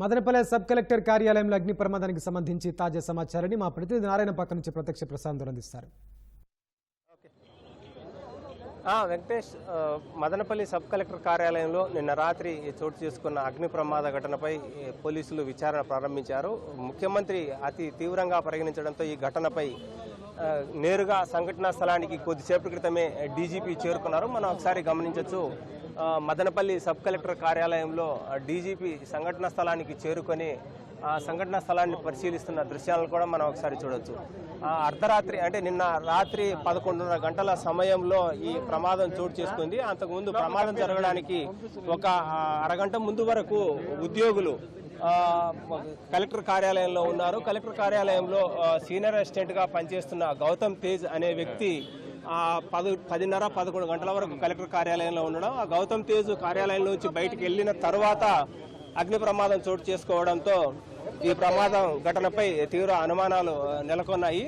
Madanapalle sub collector కార్యాలయంలో అగ్ని ప్రమాదానికి సంబంధించి తాజా సమాచారాన్ని మా ప్రతినిధి నారాయణ పక్క నుంచి ప్రత్యక్ష ప్రసాదం అందిస్తారు. వెంకటేష్ మదనపల్లి సబ్ కలెక్టర్ కార్యాలయంలో నిన్న రాత్రి చోటు చేసుకున్న అగ్ని ప్రమాద ఘటనపై పోలీసులు విచారణ ప్రారంభించారు. ముఖ్యమంత్రి అతి తీవ్రంగా పరిగణించడంతో ఈ ఘటనపై నేరుగా సంఘటనా స్థలానికి కొద్దిసేపటి క్రితమే డీజీపీ చేరుకున్నారు. మనం ఒకసారి గమనించవచ్చు మదనపల్లి సబ్ కలెక్టర్ కార్యాలయంలో డీజీపీ సంఘటనా స్థలానికి చేరుకొని ఆ సంఘటనా స్థలాన్ని పరిశీలిస్తున్న దృశ్యాలను కూడా మనం ఒకసారి చూడొచ్చు. అర్ధరాత్రి అంటే నిన్న రాత్రి పదకొండున్నర గంటల సమయంలో ఈ ప్రమాదం చోటు చేసుకుంది. అంతకుముందు ప్రమాదం జరగడానికి ఒక అరగంట ముందు వరకు ఉద్యోగులు కలెక్టర్ కార్యాలయంలో ఉన్నారు. కలెక్టర్ కార్యాలయంలో సీనియర్ అసిస్టెంట్గా పనిచేస్తున్న గౌతమ్ తేజ్ అనే వ్యక్తి ఆ పది పదిన్నర పదకొండు గంటల వరకు కలెక్టర్ కార్యాలయంలో ఉండడం. ఆ గౌతమ్ తేజ్ కార్యాలయం నుంచి బయటికి వెళ్ళిన తర్వాత అగ్ని ప్రమాదం చోటు చేసుకోవడంతో ఈ ప్రమాదం ఘటనపై తీవ్ర అనుమానాలు నెలకొన్నాయి.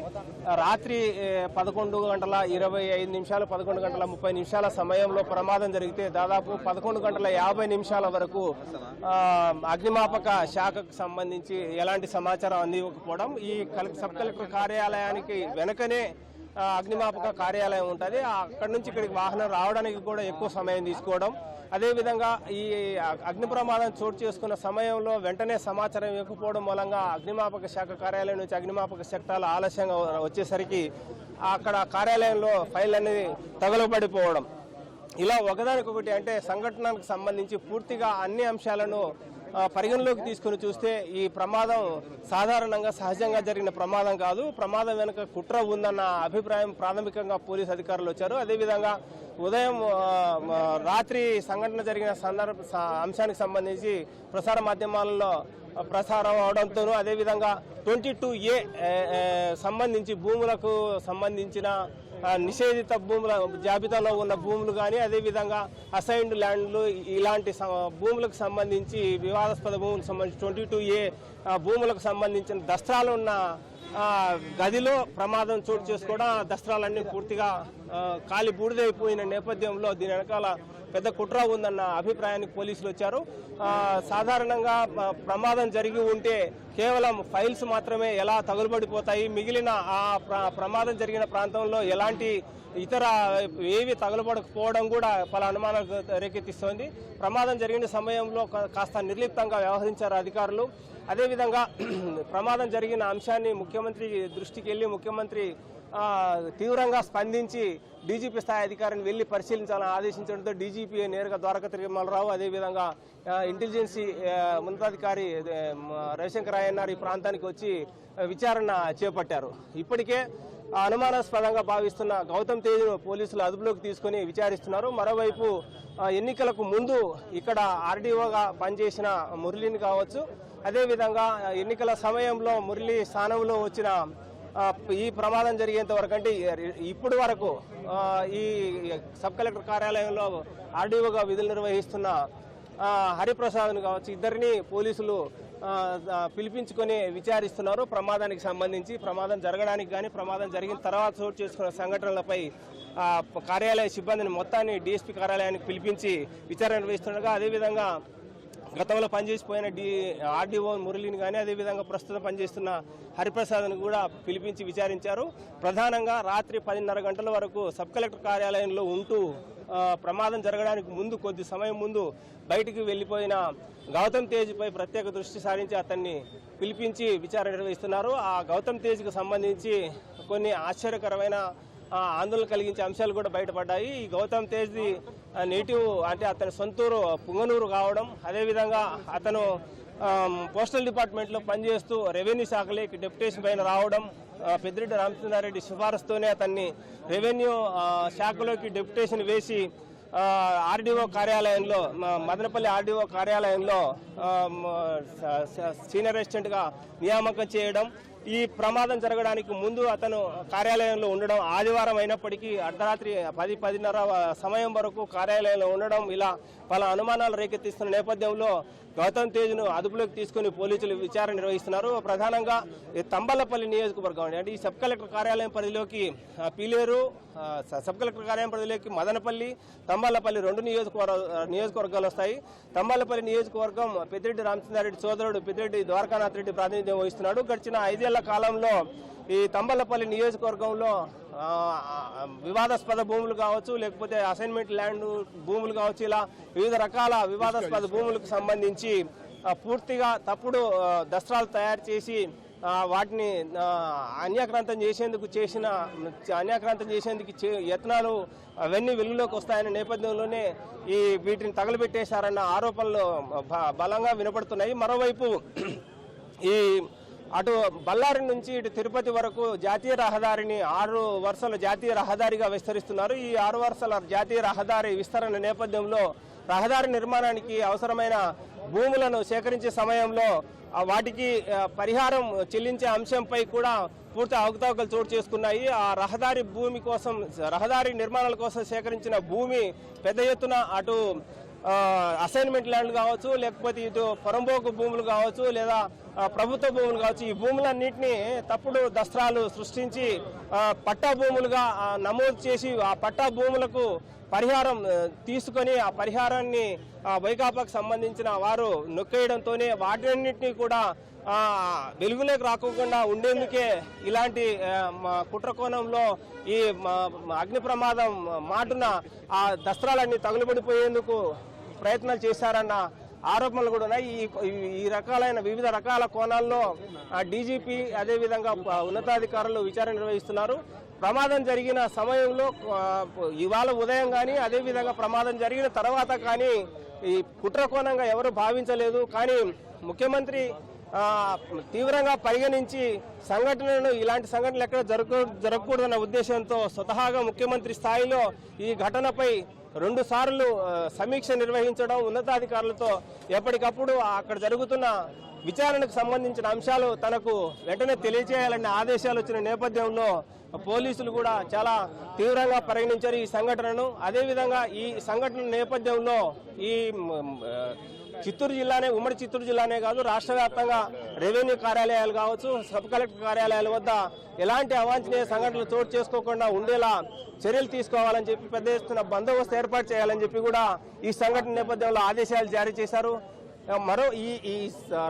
రాత్రి పదకొండు గంటల ఇరవై ఐదు నిమిషాలు పదకొండు గంటల ముప్పై నిమిషాల సమయంలో ప్రమాదం జరిగితే దాదాపు పదకొండు గంటల యాభై నిమిషాల వరకు అగ్నిమాపక శాఖకు సంబంధించి ఎలాంటి సమాచారం అందివ్వకపోవడం ఈ సబ్ కలెక్టర్ కార్యాలయానికి వెనుకనే అగ్నిమాపక కార్యాలయం ఉంటుంది. అక్కడి నుంచి ఇక్కడికి వాహనం రావడానికి కూడా ఎక్కువ సమయం తీసుకోవడం అదేవిధంగా ఈ అగ్ని ప్రమాదం చోటు చేసుకున్న సమయంలో వెంటనే సమాచారం ఇవ్వకపోవడం మూలంగా అగ్నిమాపక శాఖ కార్యాలయం నుంచి అగ్నిమాపక చట్టాలు ఆలస్యంగా వచ్చేసరికి అక్కడ కార్యాలయంలో ఫైల్ అనేది తగలబడిపోవడం. ఇలా ఒకదానికొకటి అంటే సంఘటనకు సంబంధించి పూర్తిగా అన్ని అంశాలను పరిగణలోకి తీసుకుని చూస్తే ఈ ప్రమాదం సాధారణంగా సహజంగా జరిగిన ప్రమాదం కాదు. ప్రమాదం వెనుక కుట్ర ఉందన్న అభిప్రాయం ప్రాథమికంగా పోలీస్ అధికారులు వచ్చారు. అదేవిధంగా ఉదయం రాత్రి సంఘటన జరిగిన సందర్భ స- అంశానికి సంబంధించి ప్రసార మాధ్యమాలలో ప్రసారం అవడంతోనూ అదేవిధంగా ట్వంటీ టూ ఏ సంబంధించి భూములకు సంబంధించిన నిషేధిత భూముల జాబితాలో ఉన్న భూములు కానీ అదేవిధంగా అసైన్డ్ ల్యాండ్లు ఇలాంటి భూములకు సంబంధించి వివాదాస్పద భూములకు సంబంధించి ట్వంటీ టూ ఏ భూములకు సంబంధించిన దస్త్రాలు ఉన్న గదిలో ప్రమాదం చోటు చేసుకోవడం దస్త్రాలన్నీ పూర్తిగా కాలి బూడిదైపోయిన నేపథ్యంలో దీని వెనకాల పెద్ద కుట్ర ఉందన్న అభిప్రాయానికి పోలీసులు వచ్చారు. సాధారణంగా ప్రమాదం జరిగి ఉంటే కేవలం ఫైల్స్ మాత్రమే ఎలా తగులుబడిపోతాయి మిగిలిన ఆ ప్ర- ప్రమాదం జరిగిన ప్రాంతంలో ఎలాంటి ఇతర ఏవి తగలబడకపోవడం కూడా పలు అనుమానాలు రేకెత్తిస్తోంది. ప్రమాదం జరిగిన సమయంలో కాస్త నిర్లిప్తంగా వ్యవహరించారు అధికారులు. అదేవిధంగా ప్రమాదం జరిగిన అంశాన్ని ముఖ్యమంత్రి దృష్టికి వెళ్ళి ముఖ్యమంత్రి తీవ్రంగా స్పందించి డీజీపీ స్థాయి అధికారిని వెళ్ళి పరిశీలించాలని ఆదేశించడంతో డీజీపీ నేరుగా ద్వారక తిరుమలరావు అదేవిధంగా ఇంటెలిజెన్సీ ఉన్నతాధికారి రవిశంకర్ అయ్యన్నారు ఈ ప్రాంతానికి వచ్చి విచారణ చేపట్టారు. ఇప్పటికే అనుమానాస్పదంగా భావిస్తున్న గౌతమ్ తేజ్ను పోలీసులు అదుపులోకి తీసుకుని విచారిస్తున్నారు. మరోవైపు ఎన్నికలకు ముందు ఇక్కడ ఆర్డీఓగా పనిచేసిన మురళిని కావచ్చు అదేవిధంగా ఎన్నికల సమయంలో మురళి స్థానంలో వచ్చిన ఈ ప్రమాదం జరిగేంత వరకు అంటే ఇప్పటి వరకు ఈ సబ్ కలెక్టర్ కార్యాలయంలో ఆర్డీఓగా విధులు నిర్వహిస్తున్న హరిప్రసాద్ను కావచ్చు ఇద్దరిని పోలీసులు పిలిపించుకొని విచారిస్తున్నారు. ప్రమాదానికి సంబంధించి ప్రమాదం జరగడానికి కానీ ప్రమాదం జరిగిన తర్వాత చోటు చేసుకున్న సంఘటనలపై కార్యాలయ సిబ్బందిని మొత్తాన్ని డిఎస్పీ కార్యాలయానికి పిలిపించి విచారణ నిర్వహిస్తుండగా అదేవిధంగా గతంలో పనిచేసిపోయిన డి ఆర్డీఓ మురళిని కానీ అదేవిధంగా ప్రస్తుతం పనిచేస్తున్న హరిప్రసాద్ని కూడా పిలిపించి విచారించారు. ప్రధానంగా రాత్రి పదిన్నర గంటల వరకు సబ్ కలెక్టర్ కార్యాలయంలో ఉంటూ ప్రమాదం జరగడానికి ముందు కొద్ది సమయం ముందు బయటికి వెళ్ళిపోయిన గౌతమ్ తేజ్పై ప్రత్యేక దృష్టి సారించి అతన్ని పిలిపించి విచారణ నిర్వహిస్తున్నారు. ఆ గౌతమ్ తేజ్కి సంబంధించి కొన్ని ఆశ్చర్యకరమైన ఆందోళన కలిగించే అంశాలు కూడా బయటపడ్డాయి. ఈ గౌతమ్ తేజ్ది నేటివ్ అంటే అతని సొంతూరు పుంగనూరు కావడం అదేవిధంగా అతను పోస్టల్ డిపార్ట్మెంట్లో పనిచేస్తూ రెవెన్యూ శాఖలోకి డెప్యుటేషన్ పైన రావడం పెద్దిరెడ్డి రామచంద్రారెడ్డి సిఫారసుతోనే అతన్ని రెవెన్యూ శాఖలోకి డెప్యుటేషన్ వేసి ఆర్డీఓ కార్యాలయంలో మదనపల్లి ఆర్డీఓ కార్యాలయంలో సీనియర్ అసిస్టెంట్గా నియామకం చేయడం ఈ ప్రమాదం జరగడానికి ముందు అతను కార్యాలయంలో ఉండడం ఆదివారం అయినప్పటికీ అర్ధరాత్రి పది పదిన్నర సమయం వరకు కార్యాలయంలో ఉండడం ఇలా పలు అనుమానాలు రేకెత్తిస్తున్న నేపథ్యంలో గౌతమ్ తేజ్ను అదుపులోకి తీసుకుని పోలీసులు విచారణ నిర్వహిస్తున్నారు. ప్రధానంగా ఈ తంబలపల్లి నియోజకవర్గం అంటే ఈ సబ్ కలెక్టర్ కార్యాలయం పరిధిలోకి పీలేరు సబ్ కలెక్టర్ కార్యాలయం పరిధిలోకి మదనపల్లి తంబాలపల్లి రెండు నియోజకవర్గ నియోజకవర్గాలు వస్తాయి. తంబాలపల్లి నియోజకవర్గం పెద్దిరెడ్డి రామచంద్రారెడ్డి సోదరుడు పెద్దిరెడ్డి ద్వారకానాథ్ రెడ్డి ప్రాతినిధ్యం వహిస్తున్నాడు. గడిచిన ఐదేళ్ళ కాలంలో ఈ తంబలపల్లి నియోజకవర్గంలో వివాదాస్పద భూములు కావచ్చు లేకపోతే అసైన్మెంట్ ల్యాండ్ భూములు కావచ్చు ఇలా వివిధ రకాల వివాదాస్పద భూములకు సంబంధించి పూర్తిగా తప్పుడు దస్త్రాలు తయారు చేసి వాటిని అన్యాక్రాంతం చేసేందుకు చేసిన అన్యాక్రాంతం చేసేందుకు యత్నాలు అవన్నీ వెలుగులోకి వస్తాయనే నేపథ్యంలోనే ఈ వీటిని తగలబెట్టేశారన్న ఆరోపణలు బలంగా వినపడుతున్నాయి. మరోవైపు ఈ అటు బళ్ళారి నుంచి ఇటు తిరుపతి వరకు జాతీయ రహదారిని ఆరు వరుసల జాతీయ రహదారిగా విస్తరిస్తున్నారు. ఈ ఆరు వరుసల జాతీయ రహదారి విస్తరణ నేపథ్యంలో రహదారి నిర్మాణానికి అవసరమైన భూములను సేకరించే సమయంలో వాటికి పరిహారం చెల్లించే అంశంపై కూడా పూర్తి అవకతవకలు చోటు చేసుకున్నాయి. ఆ రహదారి భూమి కోసం రహదారి నిర్మాణాల కోసం సేకరించిన భూమి పెద్ద ఎత్తున అటు అసైన్మెంట్ ల్యాండ్ కావచ్చు లేకపోతే ఇటు పొరంబోకు భూములు కావచ్చు లేదా ప్రభుత్వ భూములు కావచ్చు ఈ భూములన్నింటినీ తప్పుడు దస్త్రాలు సృష్టించి పట్టా భూములుగా నమోదు చేసి ఆ పట్టా భూములకు పరిహారం తీసుకొని ఆ పరిహారాన్ని వైకాపాకు సంబంధించిన వారు నొక్కేయడంతోనే వాటన్నిటినీ కూడా వెలుగులోకి రాకోకుండా ఉండేందుకే ఇలాంటి కుట్రకోణంలో మా కుట్ర కోణంలో ఈ అగ్ని ప్రమాదం మాటున ఆ దస్త్రాలన్నీ తగులుబడిపోయేందుకు ప్రయత్నాలు చేశారన్న ఆరోపణలు కూడా ఉన్నాయి. ఈ ఈ- రకాలైన వివిధ రకాల కోణాల్లో డీజీపీ అదేవిధంగా ఉన్నతాధికారులు విచారణ నిర్వహిస్తున్నారు. ప్రమాదం జరిగిన సమయంలో ఇవాళ ఉదయం కానీ అదేవిధంగా ప్రమాదం జరిగిన తర్వాత కానీ ఈ కుట్ర కోణంగా ఎవరు భావించలేదు. కానీ ముఖ్యమంత్రి తీవ్రంగా పరిగణించి సంఘటనను ఇలాంటి సంఘటనలు ఎక్కడ జరగ జరగకూడదన్న ఉద్దేశంతో స్వతహాగా ముఖ్యమంత్రి స్థాయిలో ఈ ఘటనపై రెండు సార్లు సమీక్ష నిర్వహించడం ఉన్నతాధికారులతో ఎప్పటికప్పుడు అక్కడ జరుగుతున్న విచారణకు సంబంధించిన అంశాలు తనకు వెంటనే తెలియజేయాలనే ఆదేశాలు వచ్చిన నేపథ్యంలో పోలీసులు కూడా చాలా తీవ్రంగా పరిగణించారు ఈ సంఘటనను. అదేవిధంగా ఈ సంఘటన నేపథ్యంలో ఈ చిత్తూరు జిల్లానే ఉమ్మడి చిత్తూరు జిల్లానే కాదు రాష్ట్ర వ్యాప్తంగా రెవెన్యూ కార్యాలయాలు కావచ్చు సబ్ కలెక్టర్ కార్యాలయాల వద్ద ఎలాంటి అవాంఛనీయ సంఘటనలు చోటు చేసుకోకుండా ఉండేలా చర్యలు తీసుకోవాలని చెప్పి పెద్ద ఎత్తున బందోబస్తు ఏర్పాటు చేయాలని చెప్పి కూడా ఈ సంఘటన నేపథ్యంలో ఆదేశాలు జారీ చేశారు. మరో ఈ ఈ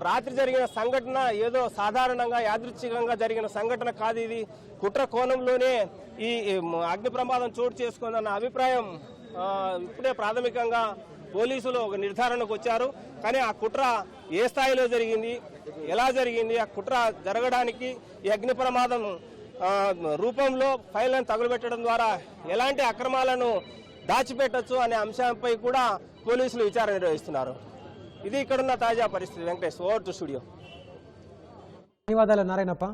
రాత్రి జరిగిన సంఘటన ఏదో సాధారణంగా యాదృచ్ఛికంగా జరిగిన సంఘటన కాదు ఇది. కుట్ర కోణంలోనే ఈ అగ్ని ప్రమాదం చోటు చేసుకుందన్న అభిప్రాయం ఇప్పుడే ప్రాథమికంగా పోలీసులు ఒక నిర్ధారణకు వచ్చారు. కానీ ఆ కుట్ర ఏ స్థాయిలో జరిగింది? ఎలా జరిగింది? ఆ కుట్ర జరగడానికి ఈ అగ్ని ప్రమాదం రూపంలో ఫైళ్ళను తగులబెట్టడం ద్వారా ఎలాంటి అక్రమాలను దాచిపెట్టొచ్చు అనే అంశంపై కూడా పోలీసులు విచారణ నిర్వహిస్తున్నారు. ఇది ఇక్కడున్న తాజా పరిస్థితి. Venkatesh over to studio. ధన్యవాదాలు నారాయణప్ప.